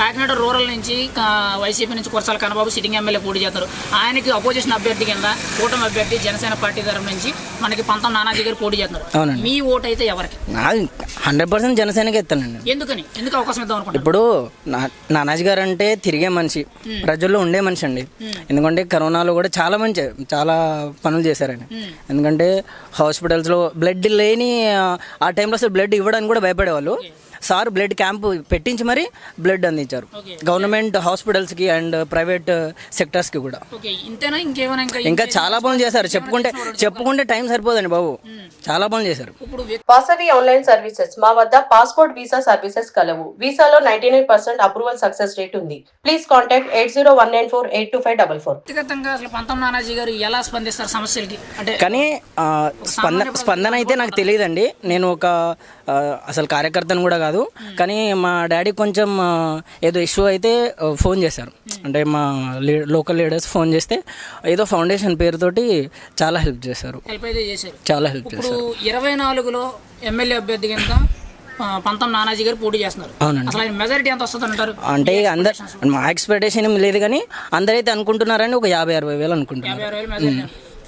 Kakinada rural నుంచి YCP నుంచి Kurasala Kannababu sitting MLA పోటీ చేస్తారు. ఆయనకి అపోజిషన్ అభ్యర్థి కింద కూటమి అభ్యర్థి జనసేన పార్టీ తరఫు నుంచి మనకి పంతం నానాజీ గారు పోటీ చేస్తున్నారు. అవునండి. మీ ఓటు అయితే ఎవరికి హండ్రెడ్ పర్సెంట్ జనసేనకి ఎత్తానండి ఎందుకని? ఎందుకు అవకాశం ఇద్దాం అనుకుంటున్నారు? ఇప్పుడు నా నానాజీ గారు అంటే తిరిగే మనిషి ప్రజల్లో ఉండే మనిషి అండి. ఎందుకంటే కరోనాలో కూడా చాలా మంచి చాలా పనులు చేశారండి. ఎందుకంటే హాస్పిటల్స్లో బ్లడ్ లేని ఆ, ఆ టైంలో అసలు బ్లడ్ ఇవ్వడానికి కూడా భయపడేవాళ్ళు. సార్ బ్లడ్ క్యాంప్ పెట్టించి మరీ బ్లడ్ అందించారు. ఓకే. గవర్నమెంట్ హాస్పిటల్స్కి అండ్ ప్రైవేట్ సెక్టర్స్కి కూడా. ఓకే ఇంతేనా? ఇంకేమైనా ఇంకా ఇంకా చాలా పనులు చేశారు. చెప్పుకుంటే చెప్పుకుంటే టైం సరిపోదండి బాబు. చాలా పనులు చేశారు. Vasavi online services. మా వద్ద పాస్పోర్ట్ వీసా సర్వీసెస్ కలవు. వీసాలో ninety nine percent approval success rate ఉంది. Please contact eight zero one nine four eight two five double four. వ్యక్తిగతంగా అసలు పంతం నానాజీ గారు ఎలా స్పందిస్తారు సమస్యలకి? అంటే కానీ స్పందన స్పందన అయితే నాకు తెలియదండి. నేను ఒక అసలు కార్యకర్తను కూడా కాదు కానీ మా డాడీ కొంచెం ఏదో ఇష్యూ అయితే ఫోన్ చేశారు. అంటే మా లోకల్ లీడర్స్ ఫోన్ చేస్తే ఏదో ఫౌండేషన్ పేరుతోటి చాలా హెల్ప్ చేశారు. హెల్ప్ అయితే చేశారు. చాలా హెల్ప్ చేశారు. ఇరవై నాలుగులో ఎమ్మెల్యే అభ్యర్థి కింద పంతం నానాజీ గారు పోటీ చేస్తున్నారు. అవునండి. అసలు ఆయన మెజారిటీ ఎంత వస్తుంది అంటారు? అంటే అందరు మా ఎక్స్పెక్టేషన్ ఏం లేదు కానీ అందరైతే అనుకుంటున్నారని ఒక యాభై అరవై వేలు అనుకుంటున్నారు.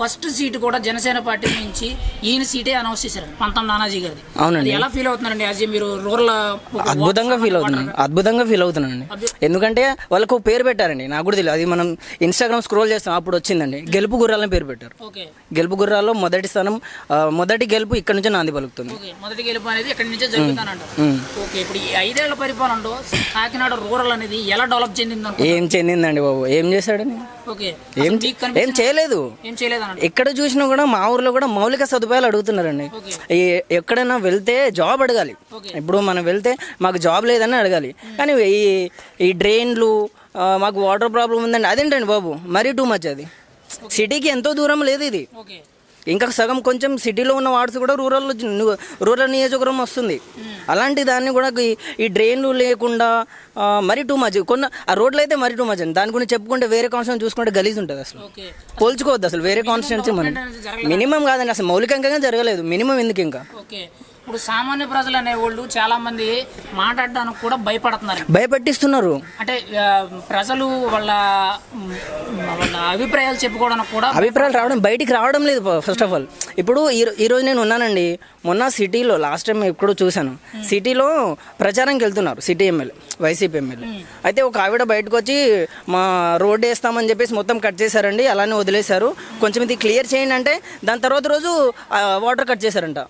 ఫస్ట్ సీట్ కూడా జనసేన పార్టీ నుంచి ఈయన సీటే అనౌన్స్ చేశారు. పంతం నానాజీ గారిది. అవునండి. ఎలా ఫీల్ అవుతున్నారండి? యాజ్ మీరు రూరల్ అద్భుతంగా ఫీల్ అవుతున్నాను. అద్భుతంగా ఫీల్ అవుతున్నానండి. ఎందుకంటే వాళ్ళకు పేరు పెట్టారండి. నాకు కూడా తెలియదు అది మనం ఇన్స్టాగ్రామ్ స్క్రోల్ చేస్తాం. అప్పుడు వచ్చిందండి. గెలుపు గుర్రాలని పేరు పెట్టారు. ఓకే. గెలుపు గుర్రాల్లో మొదటి స్థానం మొదటి గెలుపు ఇక్కడ నుంచి నాంది పలుకుతుంది. మొదటి గెలుపు అనేది ఇక్కడి నుంచే జరుగుతానంటారు. ఓకే. ఇప్పుడు ఈ ఐదేళ్ళ పరిపాలనలో కాకినాడ రూరల్ అనేది ఎలా డెవలప్ చెందింది ఏం చెందిందండి బాబు? ఏం చేశాడని ఓకే. ఏం చేయలేదు. ఏం చేయలేదనంట ఎక్కడ చూసినా కూడా మా ఊర్లో కూడా మౌలిక సదుపాయాలు అడుగుతున్నారండి. ఎక్కడైనా వెళ్తే జాబ్ అడగాలి. ఇప్పుడు మనం వెళ్తే మాకు జాబ్ లేదని అడగాలి. కానీ ఈ ఈ డ్రైన్లు మాకు వాటర్ ప్రాబ్లం ఉందండి. అదేంటండి బాబు? మరీ టూ మచ్ అది. సిటీకి ఎంతో దూరం లేదు ఇది. ఇంకా సగం కొంచెం సిటీలో ఉన్న వార్డ్స్ కూడా రూరల్ రూరల్ నియోజకవర్గం వస్తుంది. అలాంటి దాన్ని కూడా ఈ- డ్రైన్లు లేకుండా మరీ టూ మచ్ కొన్న ఆ రోడ్లు అయితే మరీ టూ మచ్ అండి దాని గురించి చెప్పుకుంటే వేరే కాన్స్టిట్యూన్ చూసుకుంటే గలీజ్ ఉంటుంది అసలు. పోల్చుకోవద్దు అసలు వేరే కాన్స్టిట్యున్సీ మనం. మినిమం కాదండి అసలు మౌలికంగా జరగలేదు. మినిమం ఎందుకు ఇంకా? ఇప్పుడు సామాన్య ప్రజలు అనేవాళ్ళు చాలా మంది మాట్లాడడానికి కూడా భయపడుతున్నారు. భయపెట్టిస్తున్నారు. అంటే ప్రజలు వాళ్ళ వాళ్ళ అభిప్రాయాలు చెప్పుకోవడానికి కూడా అభిప్రాయాలు రావడం బయటికి రావడం లేదు ఫస్ట్ ఆఫ్ ఆల్ ఇప్పుడు ఈ రోజు నేను ఉన్నానండి. మొన్న సిటీలో లాస్ట్ టైం ఎక్కడో చూశాను. సిటీలో ప్రచారంకి వెళ్తున్నారు సిటీ ఎమ్మెల్యే వైసీపీ ఎమ్మెల్యే. అయితే ఒక ఆవిడ బయటకు వచ్చి మా రోడ్ వేస్తామని చెప్పేసి మొత్తం కట్ చేశారండి అలానే వదిలేశారు. కొంచెం ఇది క్లియర్ చేయండి అంటే దాని తర్వాత రోజు వాటర్ కట్ చేశారంట.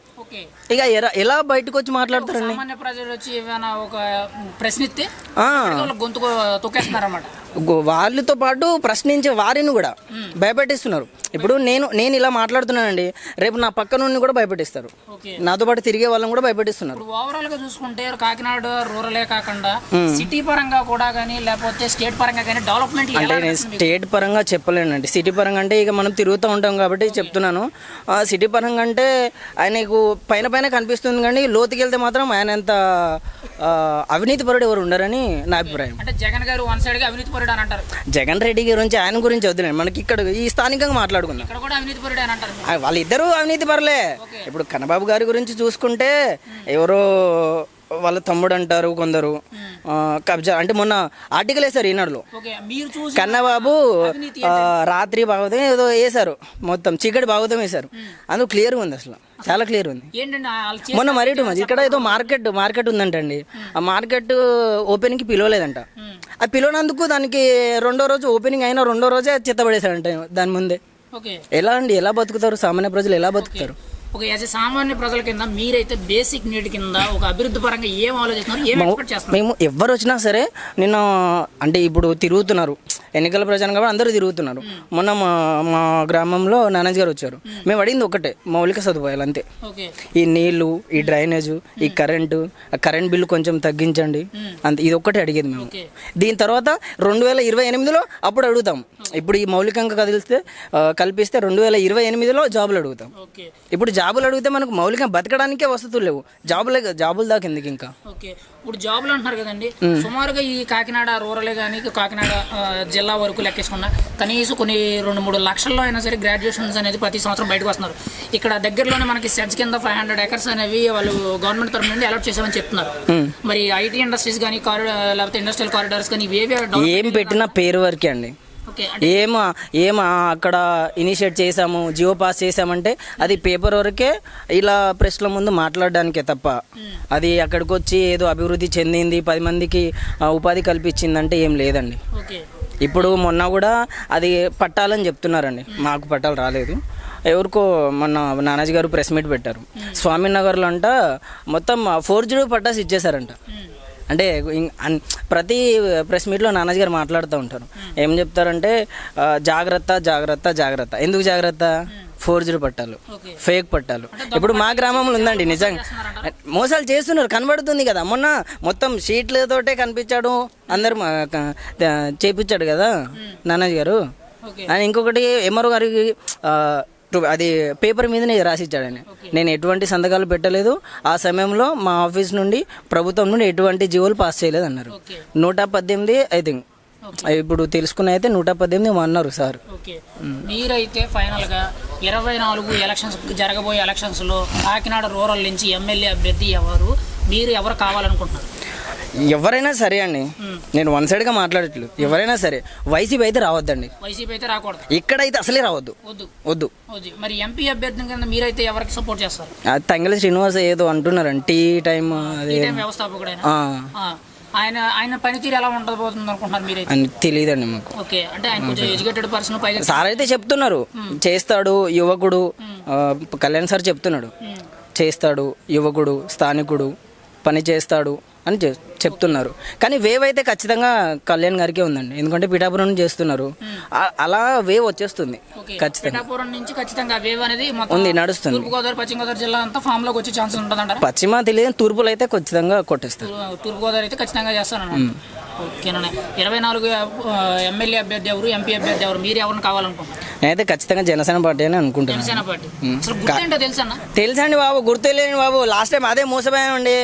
ఇక ఎలా బయటకు వచ్చి మాట్లాడతారండి సామాన్య ప్రజలు వచ్చి ఏమైనా ఒక ప్రశ్నిస్తే గొంతు తొక్కేస్తున్నారన్నమాట. వాళ్ళతో పాటు ప్రశ్నించే వారిని కూడా భయపెట్టిస్తున్నారు. ఇప్పుడు నేను నేను ఇలా మాట్లాడుతున్నానండి రేపు నా పక్క నుండి కూడా భయపెట్టిస్తారు. నాతో పాటు తిరిగే వాళ్ళని కూడా భయపెట్టిస్తున్నారు. ఓవరాల్గా చూసుకుంటే కాకినాడ రూరలే కాకుండా సిటీ పరంగా కూడా కానీ లేకపోతే స్టేట్ పరంగా కానీ డెవలప్మెంట్ అంటే నేను స్టేట్ పరంగా చెప్పలేనండి. సిటీ పరంగా అంటే ఇక మనం తిరుగుతూ ఉంటాం కాబట్టి చెప్తున్నాను. సిటీ పరంగా అంటే ఆయనకు పైన పైన కనిపిస్తుంది కానీ లోతుకి వెళ్తే మాత్రం ఆయన ఎంత అవినీతి పరుడు ఎవరు ఉండరని నా అభిప్రాయం. అంటే జగన్ గారు వన్ సైడ్గా అవినీతి అని అంటారు. జగన్ రెడ్డి గురించి ఆయన గురించి వద్దులేండి. మనకి ఇక్కడ ఈ స్థానికంగా మాట్లాడుకుందాం. ఇక్కడ కూడా అవినీతి పరుడు అని అంటారు. ఆ, వాళ్ళిద్దరూ అవినీతి పరలే. ఇప్పుడు కన్నబాబు గారి గురించి చూసుకుంటే ఎవరో వాళ్ళ తమ్ముడు అంటారు కొందరు. ఆ, కబ్జా అంటే మొన్న ఆర్టికల్ వేశారు ఈనాడులో. ఓకే మీరు చూసి కన్నబాబు ఆ, రాత్రి భాగవతం ఏదో వేశారు. మొత్తం చీకటి భాగవతం వేశారు. అందులో క్లియర్గా ఉంది అసలు. చాలా క్లియర్ ఉంది. ఏంటంటే మొన్న మరీ టూ మచ్ ఇక్కడ ఏదో మార్కెట్ మార్కెట్ ఉందంటండి. ఆ మార్కెట్ ఓపెనింగ్కి పిలవలేదంట. ఆ పిలవనందుకు దానికి రెండో రోజు ఓపెనింగ్ అయిన రెండో రోజే చెత్తపడేశారంట దాని ముందే. ఎలా అండి? ఎలా బతుకుతారు? సామాన్య ప్రజలు ఎలా బతుకుతారు? ఒక యాజ్ సామాన్య ప్రజల కింద మీరైతే బేసిక్ నీడ్ కింద ఒక అభివృద్ధి పరంగా ఏం ఆలోచిస్తున్నారు? ఏం ఎక్స్పెక్ట్ చేస్తున్నారు? మేము ఎవరు వచ్చినా సరే నిన్న అంటే ఇప్పుడు తిరుగుతున్నారు. ఎన్నికల ప్రచారం కాబట్టి అందరూ తిరుగుతున్నారు. మొన్న మా మా గ్రామంలో నానాజ్ గారు వచ్చారు. మేము. అడిగింది ఒకటే మౌలిక సదుపాయాలు అంతే. ఈ నీళ్ళు ఈ డ్రైనేజ్ ఈ కరెంటు కరెంట్ బిల్లు కొంచెం తగ్గించండి. అంత ఇది ఒక్కటే అడిగేది మేము. దీని తర్వాత రెండు వేల ఇరవై ఎనిమిదిలో అప్పుడు అడుగుతాం. ఇప్పుడు ఈ మౌలికంగా కదిలిస్తే కల్పిస్తే రెండు వేల ఇరవై ఎనిమిదిలో జాబులు అడుగుతాం. ఇప్పుడు జాబులు అడిగితే మనకు మౌలికంగా బతకడానికే వసతులు లేవు. జాబులే జాబులు దాకా ఎందుకు ఇంకా? ఇప్పుడు జాబ్లు అంటున్నారు కదండి. సుమారుగా ఈ కాకినాడ రూరలే కానీ కాకినాడ జిల్లా వరకు లెక్కేసుకున్న కనీసం కొన్ని రెండు మూడు లక్షల్లో అయినా సరే గ్రాడ్యుయేషన్స్ అనేది ప్రతి సంవత్సరం బయటకు వస్తున్నారు. ఇక్కడ దగ్గరలోనే మనకి సెడ్స్ కింద ఫైవ్ హండ్రెడ్ ఎకర్స్ అనేవి వాళ్ళు గవర్నమెంట్ తరఫు నుండి అలాట్ చేసామని చెప్తున్నారు. మరి ఐటీ ఇండస్ట్రీస్ కానీ కారిడార్ లేకపోతే ఇండస్ట్రియల్ కారిడార్స్ కానీ ఇవేవి ఏం పెట్టినా పేరు వరకే అండి. ఏం ఏం అక్కడ ఇనిషియేట్ చేసాము జియో పాస్ చేసామంటే అది పేపర్ వరకే ఇలా ప్రెస్ల ముందు మాట్లాడడానికే తప్ప. అది అక్కడికి వచ్చి ఏదో అభివృద్ధి చెందింది పది మందికి ఉపాధి కల్పించిందంటే ఏం లేదండి. ఇప్పుడు మొన్న కూడా అది పట్టాలని చెప్తున్నారండి. మాకు పట్టాలు రాలేదు. ఎవరికో మొన్న నానాజీ గారు ప్రెస్ మీట్ పెట్టారు. స్వామినగర్లో అంట మొత్తం ఫోర్జుడ్ పట్టాస్ ఇచ్చేసారంట అంటే ప్రతి ప్రెస్ మీట్లో నానాజీ గారు మాట్లాడుతూ ఉంటారు. ఏం చెప్తారంటే జాగ్రత్త జాగ్రత్త జాగ్రత్త. ఎందుకు జాగ్రత్త? ఫోర్జుడ్ పట్టాలు. ఓకే. ఫేక్ పట్టాలు. ఇప్పుడు మా గ్రామంలో ఉందండి నిజంగా. మోసాలు చేస్తున్నారు కనబడుతుంది కదా. మొన్న మొత్తం షీట్లతోటే కనిపించాడు అందరు చేపించాడు కదా నానాజీ గారు. ఓకే. ఆయన ఇంకొకటి ఎంఆర్ఓ గారికి అది పేపర్ మీదనే రాసిచ్చాడు ఆయన నేను ఎటువంటి సంతకాలు పెట్టలేదు. ఆ సమయంలో మా ఆఫీస్ నుండి ప్రభుత్వం నుండి ఎటువంటి జీవోలు పాస్ చేయలేదు అన్నారు నూట పద్దెనిమిది ఐ థింక్. ఇప్పుడు తెలుసుకున్న అయితే నూట పద్దెనిమిది అన్నారు సార్. మీరైతే ఫైనల్గా ఇరవై నాలుగు ఎలక్షన్స్ జరగబోయే ఎలక్షన్స్లో కాకినాడ రూరల్ నుంచి ఎమ్మెల్యే అభ్యర్థి ఎవరు? మీరు ఎవరు కావాలనుకుంటున్నారు? ఎవరైనా సరే అండి. నేను వన్ సైడ్గా మాట్లాడట్లేదు. ఎవరైనా సరే వైసీపీ అయితే రావద్దండి. వైసీపీ అయితే రాకూడదు. ఇక్కడైతే అసలే రావద్దు. వద్దు. మరి ఎంపీ అభ్యర్థి కింద మీరైతే ఎవరికి సపోర్ట్ చేస్తారు? అది తంగలి శ్రీనివాస్ ఏదో అంటున్నారండి. టీ టైం అది వ్యవస్థాపకుడైన? ఆయన ఆయన పనితీరు ఎలా ఉండబోతుంది అనుకుంటున్నారు అని తెలియదండి మాకు. ఓకే. అంటే ఆయన కొంచెం ఎడ్యుకేటెడ్ పర్సన్ పైగా సార్ అయితే చెప్తున్నారు. చేస్తాడు యువకుడు. కళ్యాణ్ సార్ చెప్తున్నాడు. చేస్తాడు యువకుడు స్థానికుడు పని చేస్తాడు. అని చెప్తున్నారు. కానీ వేవ్ అయితే ఖచ్చితంగా కళ్యాణ్ గారికే ఉందండి. ఎందుకంటే పిఠాపురం నుంచి చేస్తున్నారు. అలా వేవ్ వచ్చేస్తుంది ఖచ్చితంగా. పిఠాపురం నుంచి ఖచ్చితంగా వేవ్ అనేది ఉంది నడుస్తుంది. పశ్చిమ గోదావరి జిల్లా అంతా ఫామ్లోకి వచ్చే పశ్చిమ తెలియదు తూర్పులో అయితే ఖచ్చితంగా కొట్టేస్తారు. తూర్పు గోదావరి అయితే ఖచ్చితంగా చేస్తాను ఓకేనా ఇరవై నాలుగు ఎమ్మెల్యే అభ్యర్థి ఎవరు ఎంపీ అభ్యర్థి ఎవరు మీరు ఎవరిని కావాలనుకుంటున్నారు? నేనైతే ఖచ్చితంగా జనసేన పార్టీ అని అనుకుంటున్నాను. జనసేన పార్టీ. అసలు గుర్తేంటో తెలుసన్నా? తెలుసండి బాబు గుర్తులేని బాబు. లాస్ట్ టైం అదే మోసపోయానండి.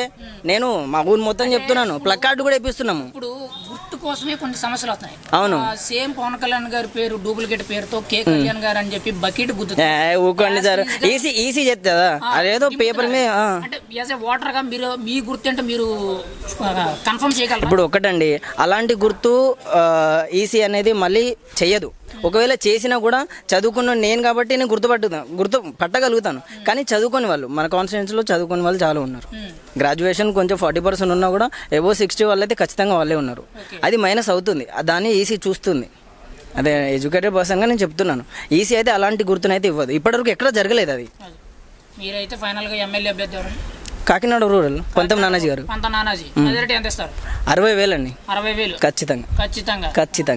నేను మా ఊరు మొత్తం చెప్తున్నాను. ప్లక్ కార్డు కూడా ఇప్పిస్తున్నాము ఇప్పుడు కోసమే కొన్ని సమస్యలు వస్తున్నాయి. అవును. సేమ్ పవన్ కళ్యాణ్ గారి పేరు డూప్లికేట్ పేరుతో కే కళ్యాణ్ గారు అని చెప్పి బకెట్ ఊరుకోండి సార్. ఈసీ ఈసీ చెప్తుందా అదేదో పేపర్ మీద. అంటే యాజ్ ఏ ఓటర్గా మీరు మీ గుర్తు అంటే మీరు కన్ఫర్మ్ చేయగలరా? ఇప్పుడు ఒకటండి. అలాంటి గుర్తు ఈసీ అనేది మళ్ళీ చెయ్యదు. ఒకవేళ చేసినా కూడా చదువుకున్న నేను కాబట్టి నేను గుర్తుపట్టుతాను గుర్తు పట్టగలుగుతాను. కానీ చదువుకొని వాళ్ళు మన కాన్స్టిట్యూన్సీలో చదువుకునే వాళ్ళు చాలా ఉన్నారు. గ్రాడ్యుయేషన్ కొంచెం ఫార్టీ పర్సెంట్ ఉన్నా కూడా ఎబో సిక్స్టీ వాళ్ళు అయితే ఖచ్చితంగా వాళ్ళే ఉన్నారు. అది మైనస్ అవుతుంది. దాన్ని ఈసీ చూస్తుంది. అదే ఎడ్యుకేటెడ్ పర్సన్గా నేను చెప్తున్నాను. ఈసీ అయితే అలాంటి గుర్తునైతే ఇవ్వదు. ఇప్పటివరకు ఎక్కడ జరగలేదు అది. అది. మీరైతే ఫైనల్గా ఎమ్మెల్యే అభ్యర్థి ఎవరు? కాకినాడ రూరల్ పంతం నానాజీ గారు. పంత నానాజీ. మెజారిటీ ఎంత ఇస్తారు అరవై వేలండి. అరవై వేలు. ఖచ్చితంగా. ఖచ్చితంగా. ఖచ్చితంగా.